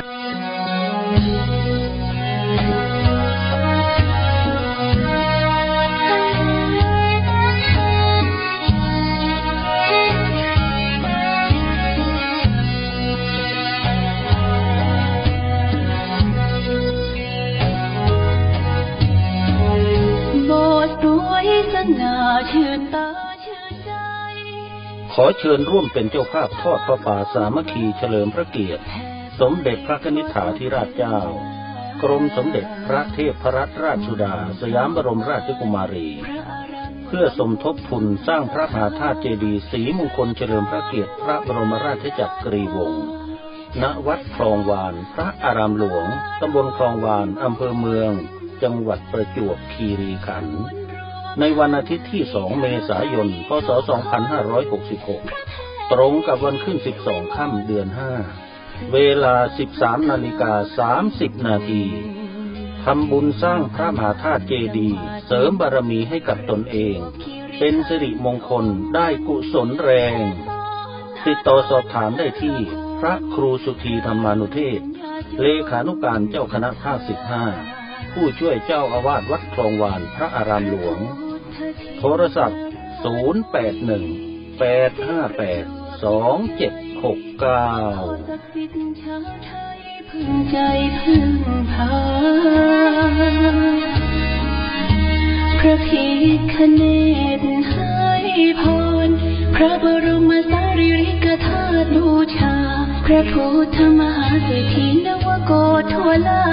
ขอเชิญร่วมเป็นเจ้าภาพทอดพระป่าสามัคคีเฉลิมพระเกียรติ สมเด็จพระนิธิฐาธิราชเจ้า กรมสมเด็จพระเทพรัตนราชสุดา สยามบรมราชกุมารี เพื่อสมทบทุนสร้างพระมหาธาตุเจดีย์ศรีมงคลเฉลิมพระเกียรติพระบรมราชจักรีวงศ์ ณ วัดคลองวาน พระอารามหลวง ตำบลคลองวาน อำเภอเมือง จังหวัดประจวบคีรีขันธ์ ในวันอาทิตย์ที่ 2 เมษายน พศ 2566 ตรงกับวันขึ้น 12 ค่ำเดือน 5 เวลา 13 นาฬิกา 30 นาทีทำบุญสร้างพระมหาธาตุเจดีย์เสริมบารมีให้กับตนเอง เป็นสิริมงคลได้กุศลแรง ติดต่อสอบถามได้ที่พระครูสุธีธรรมานุเทศ เลขานุการเจ้าคณะภาคสิบห้าผู้ช่วยเจ้าอาวาสวัดคลองวานพระอารามหลวง โทรศัพท์ 08185827 หกเก้าพึ่งใจพึ่งพาพระพิคเนตให้พร พระบรมสารีริกธาตุบูชา พระพุทธมหาเศรษฐีนวโกทวลา